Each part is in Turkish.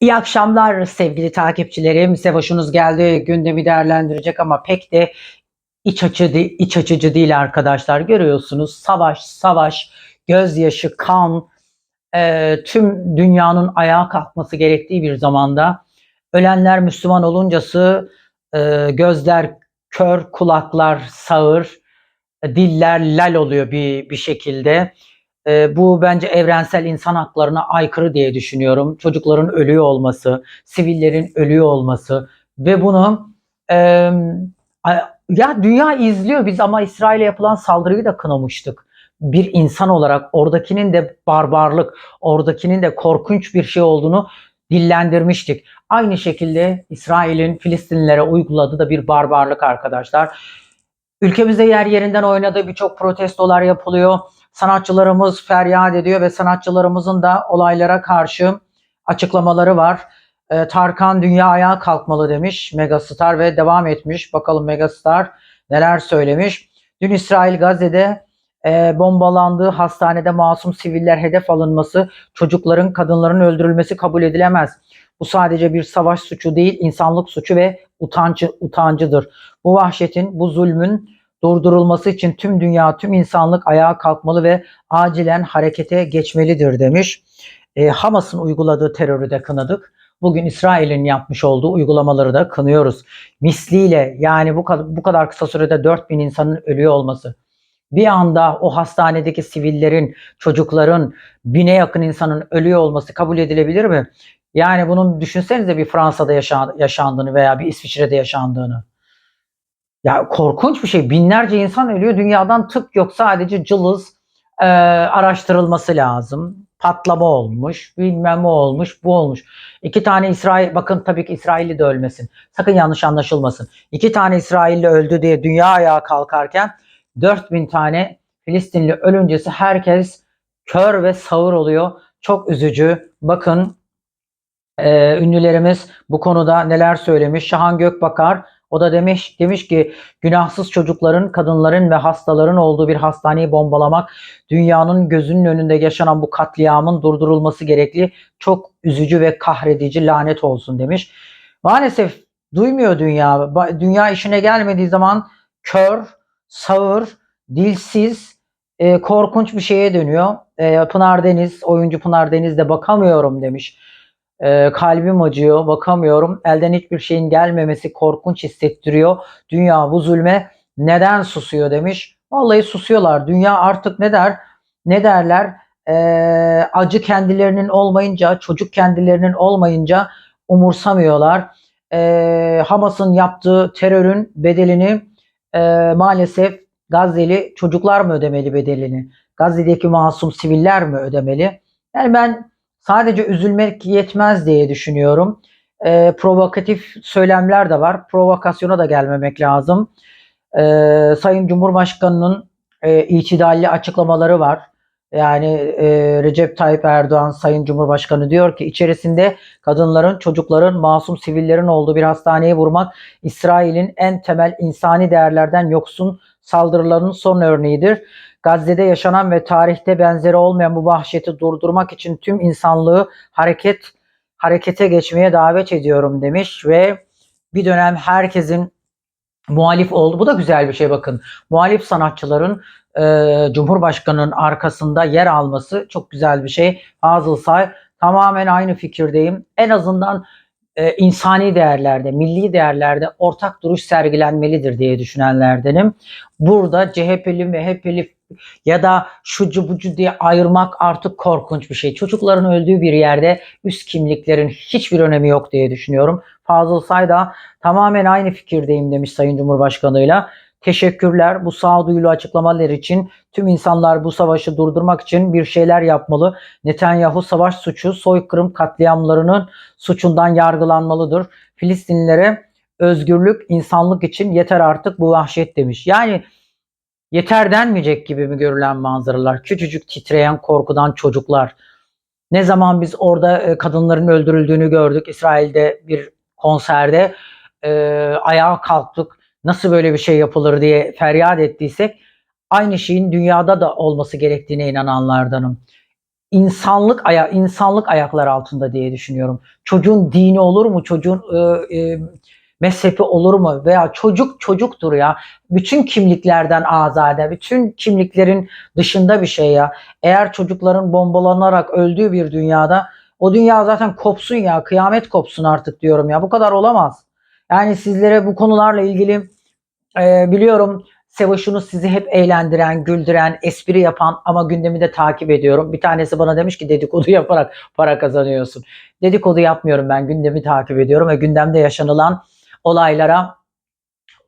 İyi akşamlar sevgili takipçilerim. Hoşunuz geldi. Gündemi değerlendirecek ama pek de iç de- iç açıcı değil arkadaşlar. Görüyorsunuz savaş, savaş, gözyaşı, kan, e, tüm dünyanın ayağa kalkması gerektiği bir zamanda ölenler Müslüman oluncası e, gözler kör, kulaklar sağır, e, diller lal oluyor bir, bir şekilde. E, bu bence evrensel insan haklarına aykırı diye düşünüyorum. Çocukların ölüyor olması, sivillerin ölüyor olması ve bunu e, ya dünya izliyor biz ama İsrail'e yapılan saldırıyı da kınamıştık. Bir insan olarak oradakinin de barbarlık, oradakinin de korkunç bir şey olduğunu dillendirmiştik. Aynı şekilde İsrail'in Filistinlilere uyguladığı da bir barbarlık arkadaşlar. Ülkemizde yer yerinden oynadığı birçok protestolar yapılıyor. Sanatçılarımız feryat ediyor ve sanatçılarımızın da olaylara karşı açıklamaları var. Ee, Tarkan dünya ayağa kalkmalı demiş Megastar ve devam etmiş. Bakalım Megastar neler söylemiş. Dün İsrail Gazze'de e, bombalandığı hastanede masum siviller hedef alınması, çocukların, kadınların öldürülmesi kabul edilemez. Bu sadece bir savaş suçu değil, insanlık suçu ve utancı, utancıdır. Bu vahşetin, bu zulmün durdurulması için tüm dünya, tüm insanlık ayağa kalkmalı ve acilen harekete geçmelidir demiş. E, Hamas'ın uyguladığı terörü de kınadık. Bugün İsrail'in yapmış olduğu uygulamaları da kınıyoruz. Misliyle yani bu kadar, bu kadar kısa sürede 4000 insanın ölüyor olması. Bir anda o hastanedeki sivillerin, çocukların, bine yakın insanın ölüyor olması kabul edilebilir mi? Yani bunun düşünsenize bir Fransa'da yaşa- yaşandığını veya bir İsviçre'de yaşandığını. Ya korkunç bir şey. Binlerce insan ölüyor. Dünyadan tık yok. Sadece cılız e, araştırılması lazım. Patlama olmuş, bilmem ne olmuş, bu olmuş. İki tane İsrail, bakın tabii ki İsrailli de ölmesin. Sakın yanlış anlaşılmasın. İki tane İsrailli öldü diye dünya ayağa kalkarken 4000 tane Filistinli ölüncesi herkes kör ve sağır oluyor. Çok üzücü. Bakın ee, ünlülerimiz bu konuda neler söylemiş. Şahan Gökbakar o da demiş demiş ki günahsız çocukların, kadınların ve hastaların olduğu bir hastaneyi bombalamak dünyanın gözünün önünde yaşanan bu katliamın durdurulması gerekli. Çok üzücü ve kahredici lanet olsun demiş. Maalesef duymuyor dünya. Dünya işine gelmediği zaman kör, sağır, dilsiz, e, korkunç bir şeye dönüyor. E, Pınar Deniz, oyuncu Pınar Deniz de bakamıyorum demiş. Ee, kalbim acıyor, bakamıyorum. Elden hiçbir şeyin gelmemesi korkunç hissettiriyor. Dünya bu zulme neden susuyor demiş. Vallahi susuyorlar. Dünya artık ne der? Ne derler? Ee, acı kendilerinin olmayınca, çocuk kendilerinin olmayınca umursamıyorlar. Ee, Hamas'ın yaptığı terörün bedelini e, maalesef Gazze'li çocuklar mı ödemeli bedelini? Gazze'deki masum siviller mi ödemeli? Yani ben sadece üzülmek yetmez diye düşünüyorum. Ee, provokatif söylemler de var. Provokasyona da gelmemek lazım. Ee, Sayın Cumhurbaşkanı'nın e, itidalli açıklamaları var. Yani e, Recep Tayyip Erdoğan Sayın Cumhurbaşkanı diyor ki içerisinde kadınların, çocukların, masum sivillerin olduğu bir hastaneyi vurmak İsrail'in en temel insani değerlerden yoksun saldırılarının son örneğidir. Gazze'de yaşanan ve tarihte benzeri olmayan bu vahşeti durdurmak için tüm insanlığı hareket harekete geçmeye davet ediyorum demiş ve bir dönem herkesin muhalif oldu. Bu da güzel bir şey bakın. Muhalif sanatçıların e, Cumhurbaşkanı'nın arkasında yer alması çok güzel bir şey. Fazıl Say tamamen aynı fikirdeyim. En azından e, insani değerlerde, milli değerlerde ortak duruş sergilenmelidir diye düşünenlerdenim. Burada CHP'li, MHP'li ya da şucu bucu diye ayırmak artık korkunç bir şey. Çocukların öldüğü bir yerde üst kimliklerin hiçbir önemi yok diye düşünüyorum. Fazıl Say da tamamen aynı fikirdeyim demiş Sayın Cumhurbaşkanı'yla. Teşekkürler bu sağduyulu açıklamalar için. Tüm insanlar bu savaşı durdurmak için bir şeyler yapmalı. Netanyahu savaş suçu, soykırım katliamlarının suçundan yargılanmalıdır. Filistinlilere özgürlük, insanlık için yeter artık bu vahşet demiş. Yani yeter denmeyecek gibi mi görülen manzaralar? Küçücük titreyen korkudan çocuklar. Ne zaman biz orada e, kadınların öldürüldüğünü gördük İsrail'de bir konserde e, ayağa kalktık. Nasıl böyle bir şey yapılır diye feryat ettiysek aynı şeyin dünyada da olması gerektiğine inananlardanım. insanlık aya insanlık ayaklar altında diye düşünüyorum. Çocuğun dini olur mu? Çocuğun e, e, mezhebi olur mu? Veya çocuk çocuktur ya. Bütün kimliklerden azade, bütün kimliklerin dışında bir şey ya. Eğer çocukların bombalanarak öldüğü bir dünyada o dünya zaten kopsun ya. Kıyamet kopsun artık diyorum ya. Bu kadar olamaz. Yani sizlere bu konularla ilgili e, biliyorum Sevaş'ınız sizi hep eğlendiren, güldüren, espri yapan ama gündemi de takip ediyorum. Bir tanesi bana demiş ki dedikodu yaparak para kazanıyorsun. Dedikodu yapmıyorum ben gündemi takip ediyorum ve gündemde yaşanılan olaylara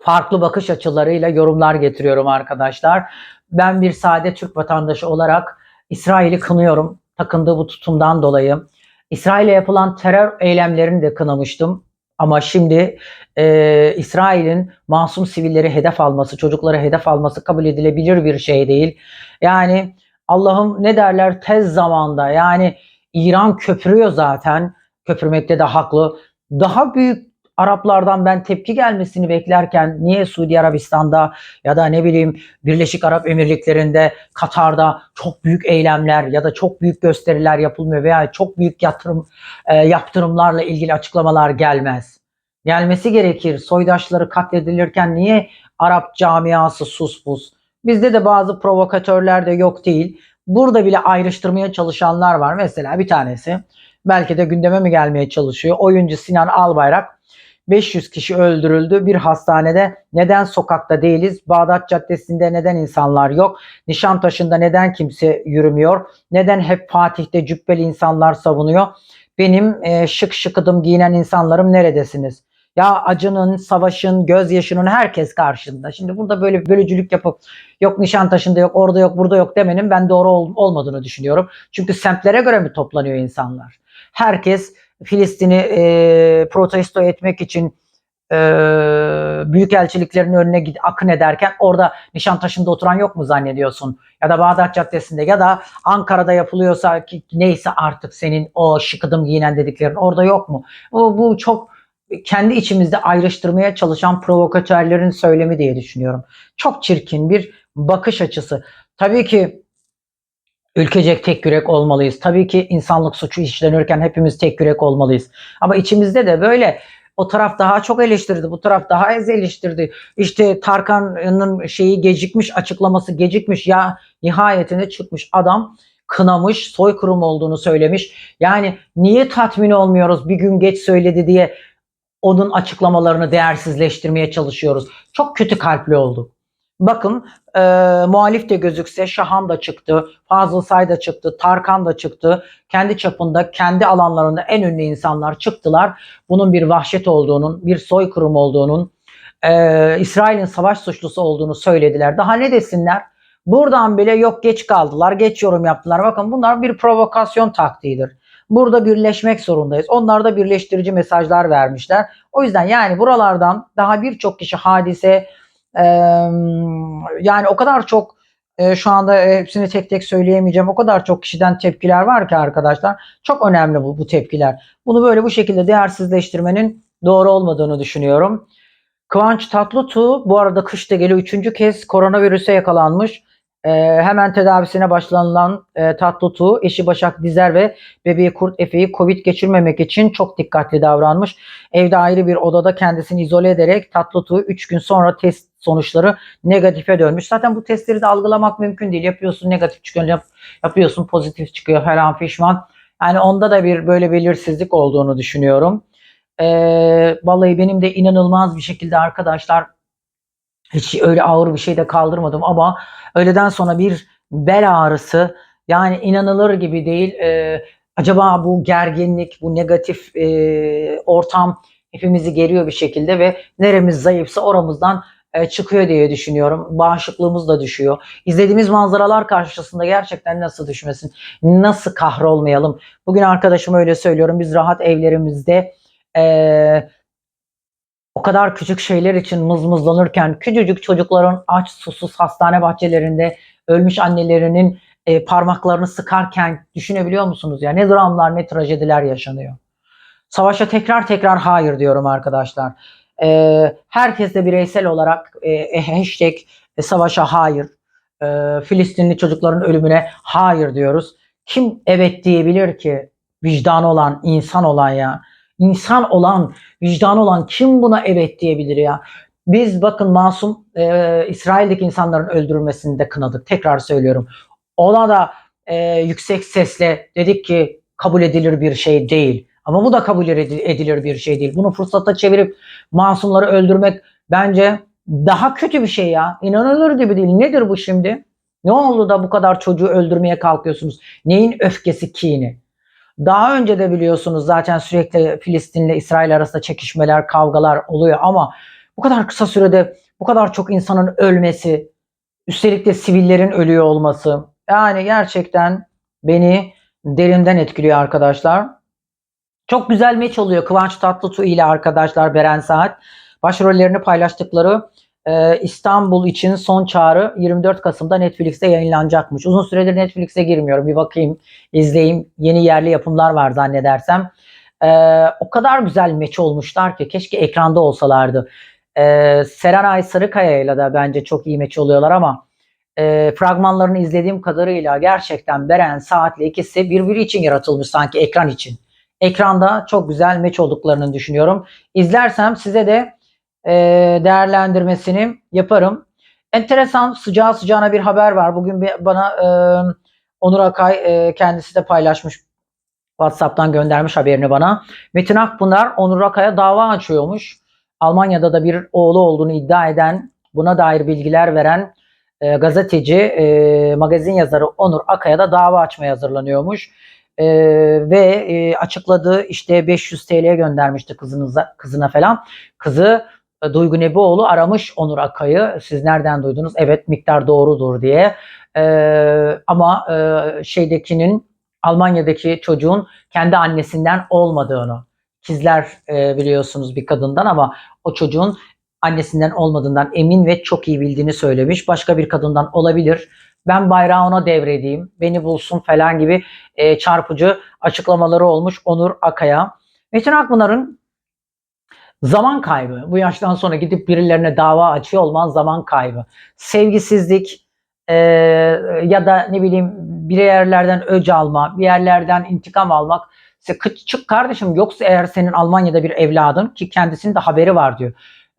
farklı bakış açılarıyla yorumlar getiriyorum arkadaşlar. Ben bir sade Türk vatandaşı olarak İsrail'i kınıyorum. Takındığı bu tutumdan dolayı. İsrail'e yapılan terör eylemlerini de kınamıştım. Ama şimdi e, İsrail'in masum sivilleri hedef alması, çocukları hedef alması kabul edilebilir bir şey değil. Yani Allah'ım ne derler tez zamanda yani İran köpürüyor zaten. Köpürmekte de haklı. Daha büyük Araplardan ben tepki gelmesini beklerken niye Suudi Arabistan'da ya da ne bileyim Birleşik Arap Emirlikleri'nde, Katar'da çok büyük eylemler ya da çok büyük gösteriler yapılmıyor veya çok büyük yatırım e, yaptırımlarla ilgili açıklamalar gelmez. Gelmesi gerekir. Soydaşları katledilirken niye Arap camiası sus pus? Bizde de bazı provokatörler de yok değil. Burada bile ayrıştırmaya çalışanlar var. Mesela bir tanesi belki de gündeme mi gelmeye çalışıyor. Oyuncu Sinan Albayrak 500 kişi öldürüldü bir hastanede. Neden sokakta değiliz? Bağdat Caddesi'nde neden insanlar yok? Nişantaşı'nda neden kimse yürümüyor? Neden hep Fatih'te cübbeli insanlar savunuyor? Benim e, şık şıkıdım giyinen insanlarım neredesiniz? Ya acının, savaşın, gözyaşının herkes karşında. Şimdi burada böyle bölücülük yapıp yok Nişantaşı'nda yok, orada yok, burada yok demenin ben doğru ol- olmadığını düşünüyorum. Çünkü semtlere göre mi toplanıyor insanlar? Herkes Filistin'i e, protesto etmek için e, büyükelçiliklerin önüne akın ederken orada Nişantaşı'nda oturan yok mu zannediyorsun? Ya da Bağdat Caddesi'nde ya da Ankara'da yapılıyorsa ki neyse artık senin o şıkıdım giyinen dediklerin orada yok mu? Bu, bu çok kendi içimizde ayrıştırmaya çalışan provokatörlerin söylemi diye düşünüyorum. Çok çirkin bir bakış açısı. Tabii ki ülkecek tek yürek olmalıyız. Tabii ki insanlık suçu işlenirken hepimiz tek yürek olmalıyız. Ama içimizde de böyle o taraf daha çok eleştirdi, bu taraf daha az eleştirdi. İşte Tarkan'ın şeyi gecikmiş, açıklaması gecikmiş. Ya nihayetinde çıkmış adam kınamış, soykırım olduğunu söylemiş. Yani niye tatmin olmuyoruz bir gün geç söyledi diye onun açıklamalarını değersizleştirmeye çalışıyoruz. Çok kötü kalpli olduk. Bakın e, muhalif de gözükse Şahan da çıktı, Fazıl Say da çıktı, Tarkan da çıktı. Kendi çapında, kendi alanlarında en ünlü insanlar çıktılar. Bunun bir vahşet olduğunun, bir soykırım olduğunun, e, İsrail'in savaş suçlusu olduğunu söylediler. Daha ne desinler? Buradan bile yok geç kaldılar, geç yorum yaptılar. Bakın bunlar bir provokasyon taktiğidir. Burada birleşmek zorundayız. Onlar da birleştirici mesajlar vermişler. O yüzden yani buralardan daha birçok kişi hadise yani o kadar çok e, şu anda hepsini tek tek söyleyemeyeceğim. O kadar çok kişiden tepkiler var ki arkadaşlar. Çok önemli bu, bu tepkiler. Bunu böyle bu şekilde değersizleştirmenin doğru olmadığını düşünüyorum. Kıvanç Tatlıtuğ bu arada kışta geliyor. Üçüncü kez koronavirüse yakalanmış. Ee, hemen tedavisine başlanılan e, Tatlıtuğ, eşi Başak Dizer ve bebeği Kurt Efe'yi Covid geçirmemek için çok dikkatli davranmış. Evde ayrı bir odada kendisini izole ederek Tatlıtuğ 3 gün sonra test sonuçları negatife dönmüş. Zaten bu testleri de algılamak mümkün değil. Yapıyorsun negatif çıkıyor, yap- yapıyorsun pozitif çıkıyor falan fişman. Yani onda da bir böyle belirsizlik olduğunu düşünüyorum. Ee, vallahi benim de inanılmaz bir şekilde arkadaşlar hiç öyle ağır bir şey de kaldırmadım ama öğleden sonra bir bel ağrısı yani inanılır gibi değil. Ee, acaba bu gerginlik, bu negatif e, ortam hepimizi geriyor bir şekilde ve neremiz zayıfsa oramızdan e, çıkıyor diye düşünüyorum. Bağışıklığımız da düşüyor. İzlediğimiz manzaralar karşısında gerçekten nasıl düşmesin, nasıl kahrolmayalım. Bugün arkadaşım öyle söylüyorum. Biz rahat evlerimizde e, o kadar küçük şeyler için mızmızlanırken küçücük çocukların aç susuz hastane bahçelerinde ölmüş annelerinin e, parmaklarını sıkarken düşünebiliyor musunuz ya ne dramlar ne trajediler yaşanıyor. Savaşa tekrar tekrar hayır diyorum arkadaşlar. E, herkes de bireysel olarak e, hashtag e, savaşa hayır, e, Filistinli çocukların ölümüne hayır diyoruz. Kim evet diyebilir ki? Vicdanı olan, insan olan ya. İnsan olan, vicdanı olan kim buna evet diyebilir ya? Biz bakın masum e, İsrail'deki insanların öldürülmesini de kınadık. Tekrar söylüyorum. Ona da e, yüksek sesle dedik ki kabul edilir bir şey değil. Ama bu da kabul edi- edilir bir şey değil. Bunu fırsata çevirip masumları öldürmek bence daha kötü bir şey ya. İnanılır gibi değil. Nedir bu şimdi? Ne oldu da bu kadar çocuğu öldürmeye kalkıyorsunuz? Neyin öfkesi, kini? Daha önce de biliyorsunuz zaten sürekli Filistin'le İsrail arasında çekişmeler, kavgalar oluyor ama bu kadar kısa sürede bu kadar çok insanın ölmesi, üstelik de sivillerin ölüyor olması yani gerçekten beni derinden etkiliyor arkadaşlar. Çok güzel meç oluyor Kıvanç Tatlıtuğ ile arkadaşlar Beren Saat. Başrollerini paylaştıkları e, İstanbul için son çağrı 24 Kasım'da Netflix'te yayınlanacakmış. Uzun süredir Netflix'e girmiyorum. Bir bakayım, izleyeyim. Yeni yerli yapımlar var zannedersem. E, o kadar güzel meç olmuşlar ki keşke ekranda olsalardı. E, Serenay Sarıkaya ile de bence çok iyi meç oluyorlar ama e, fragmanlarını izlediğim kadarıyla gerçekten Beren Saat'le ikisi birbiri için yaratılmış sanki ekran için. Ekranda çok güzel meç olduklarını düşünüyorum. İzlersem size de e, değerlendirmesini yaparım. Enteresan sıcağı sıcağına bir haber var. Bugün bana e, Onur Akay e, kendisi de paylaşmış. WhatsApp'tan göndermiş haberini bana. Metin Akpınar Onur Akay'a dava açıyormuş. Almanya'da da bir oğlu olduğunu iddia eden, buna dair bilgiler veren e, gazeteci, e, magazin yazarı Onur Akay'a da dava açmaya hazırlanıyormuş. E, ve e, açıkladığı işte 500 TL göndermişti kızınıza, kızına falan. Kızı Duygu Nebioğlu aramış Onur Akay'ı. Siz nereden duydunuz? Evet miktar doğrudur diye. E, ama e, şeydekinin Almanya'daki çocuğun kendi annesinden olmadığını ikizler e, biliyorsunuz bir kadından ama o çocuğun annesinden olmadığından emin ve çok iyi bildiğini söylemiş. Başka bir kadından olabilir. Ben bayrağı ona devredeyim, beni bulsun falan gibi e, çarpıcı açıklamaları olmuş Onur Akay'a. Metin Akpınar'ın zaman kaybı. Bu yaştan sonra gidip birilerine dava açıyor olman zaman kaybı. Sevgisizlik e, ya da ne bileyim bir yerlerden öc alma, bir yerlerden intikam almak. İşte çık kardeşim yoksa eğer senin Almanya'da bir evladın ki kendisinin de haberi var diyor.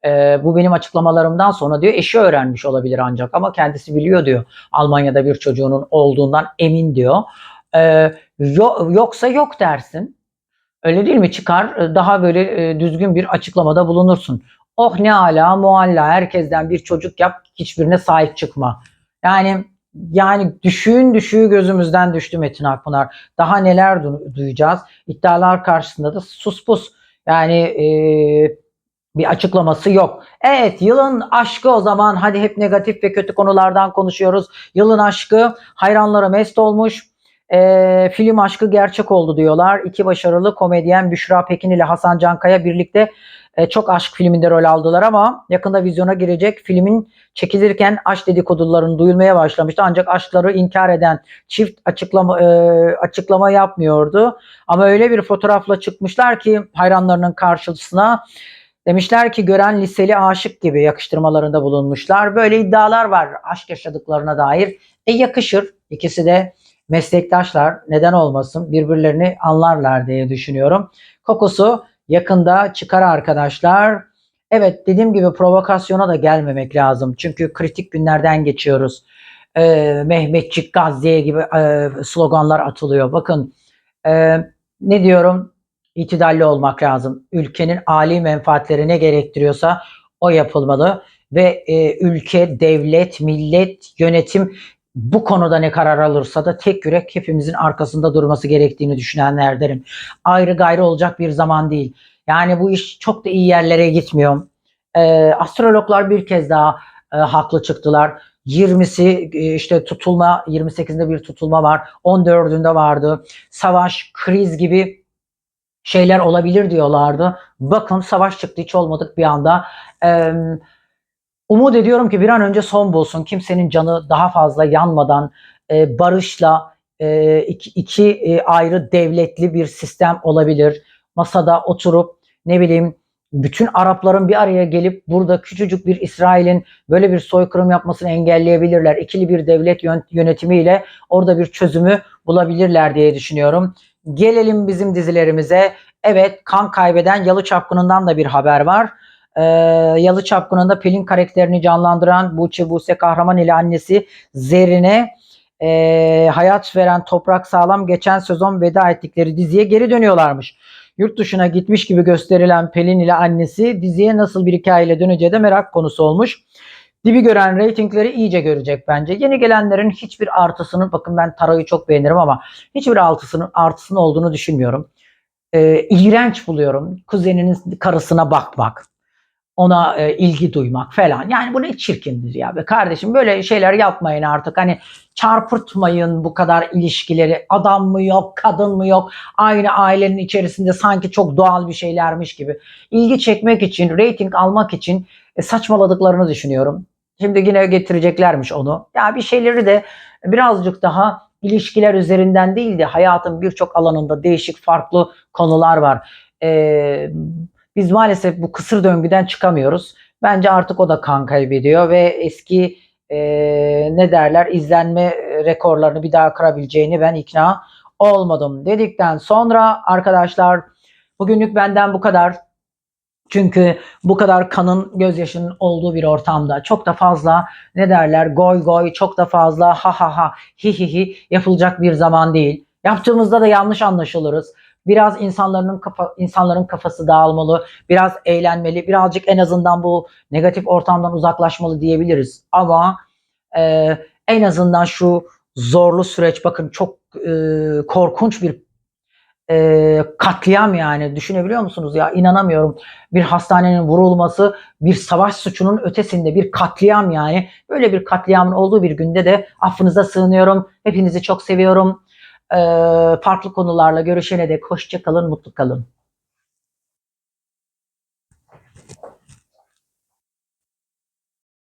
E, bu benim açıklamalarımdan sonra diyor eşi öğrenmiş olabilir ancak ama kendisi biliyor diyor. Almanya'da bir çocuğunun olduğundan emin diyor. E, yo- yoksa yok dersin. Öyle değil mi? Çıkar e, daha böyle e, düzgün bir açıklamada bulunursun. Oh ne ala mualla herkesten bir çocuk yap hiçbirine sahip çıkma. Yani yani düşüğün düşüğü gözümüzden düştü Metin Akpınar. Daha neler du- duyacağız? İddialar karşısında da sus pus. Yani e, bir açıklaması yok. Evet yılın aşkı o zaman hadi hep negatif ve kötü konulardan konuşuyoruz. Yılın aşkı hayranlara mest olmuş. Ee, film aşkı gerçek oldu diyorlar. İki başarılı komedyen Büşra Pekin ile Hasan Cankaya birlikte e, çok aşk filminde rol aldılar ama yakında vizyona girecek filmin çekilirken aşk dedikodularının duyulmaya başlamıştı. Ancak aşkları inkar eden çift açıklama e, açıklama yapmıyordu. Ama öyle bir fotoğrafla çıkmışlar ki hayranlarının karşısına Demişler ki gören liseli aşık gibi yakıştırmalarında bulunmuşlar. Böyle iddialar var aşk yaşadıklarına dair. E yakışır. İkisi de meslektaşlar. Neden olmasın? Birbirlerini anlarlar diye düşünüyorum. Kokusu yakında çıkar arkadaşlar. Evet dediğim gibi provokasyona da gelmemek lazım. Çünkü kritik günlerden geçiyoruz. Ee, Mehmetçik Gazze'ye gibi e, sloganlar atılıyor. Bakın e, ne diyorum? itidalli olmak lazım. Ülkenin âli menfaatleri ne gerektiriyorsa o yapılmalı ve e, ülke, devlet, millet, yönetim bu konuda ne karar alırsa da tek yürek hepimizin arkasında durması gerektiğini düşünenlerdenim. Ayrı gayrı olacak bir zaman değil. Yani bu iş çok da iyi yerlere gitmiyor. E, astrologlar bir kez daha e, haklı çıktılar. 20'si e, işte tutulma, 28'inde bir tutulma var. 14'ünde vardı. Savaş, kriz gibi şeyler olabilir diyorlardı. Bakın savaş çıktı hiç olmadık bir anda. Ee, umut ediyorum ki bir an önce son bulsun. Kimsenin canı daha fazla yanmadan e, barışla e, iki, iki e, ayrı devletli bir sistem olabilir. Masada oturup ne bileyim bütün Arapların bir araya gelip burada küçücük bir İsrail'in böyle bir soykırım yapmasını engelleyebilirler. İkili bir devlet yön- yönetimiyle orada bir çözümü bulabilirler diye düşünüyorum. Gelelim bizim dizilerimize. Evet kan kaybeden Yalı Çapkını'ndan da bir haber var. Ee, Yalı Çapkını'nda Pelin karakterini canlandıran Buğçe Buse Kahraman ile annesi Zerrin'e e, hayat veren Toprak Sağlam geçen sezon veda ettikleri diziye geri dönüyorlarmış. Yurt dışına gitmiş gibi gösterilen Pelin ile annesi diziye nasıl bir hikayeyle döneceği de merak konusu olmuş. Dibi gören reytingleri iyice görecek bence. Yeni gelenlerin hiçbir artısının, bakın ben Tara'yı çok beğenirim ama hiçbir artısının artısının olduğunu düşünmüyorum. Ee, iğrenç buluyorum. Kuzeninin karısına bakmak ona e, ilgi duymak falan. Yani bu ne çirkindir ya be kardeşim böyle şeyler yapmayın artık. Hani çarpıtmayın bu kadar ilişkileri. Adam mı yok, kadın mı yok. Aynı ailenin içerisinde sanki çok doğal bir şeylermiş gibi. İlgi çekmek için, reyting almak için e, saçmaladıklarını düşünüyorum. Şimdi yine getireceklermiş onu. Ya bir şeyleri de birazcık daha ilişkiler üzerinden değil de hayatın birçok alanında değişik farklı konular var. Ee, biz maalesef bu kısır döngüden çıkamıyoruz. Bence artık o da kan kaybediyor ve eski e, ne derler izlenme rekorlarını bir daha kırabileceğini ben ikna olmadım dedikten sonra arkadaşlar bugünlük benden bu kadar. Çünkü bu kadar kanın gözyaşının olduğu bir ortamda çok da fazla ne derler goy goy çok da fazla ha ha ha hi hi hi yapılacak bir zaman değil. Yaptığımızda da yanlış anlaşılırız. Biraz insanların kafa, insanların kafası dağılmalı, biraz eğlenmeli, birazcık en azından bu negatif ortamdan uzaklaşmalı diyebiliriz. Ama e, en azından şu zorlu süreç bakın çok e, korkunç bir e, katliam yani. Düşünebiliyor musunuz ya? İnanamıyorum. Bir hastanenin vurulması bir savaş suçunun ötesinde bir katliam yani. Böyle bir katliamın olduğu bir günde de affınıza sığınıyorum. Hepinizi çok seviyorum farklı konularla görüşene dek hoşça kalın mutlu kalın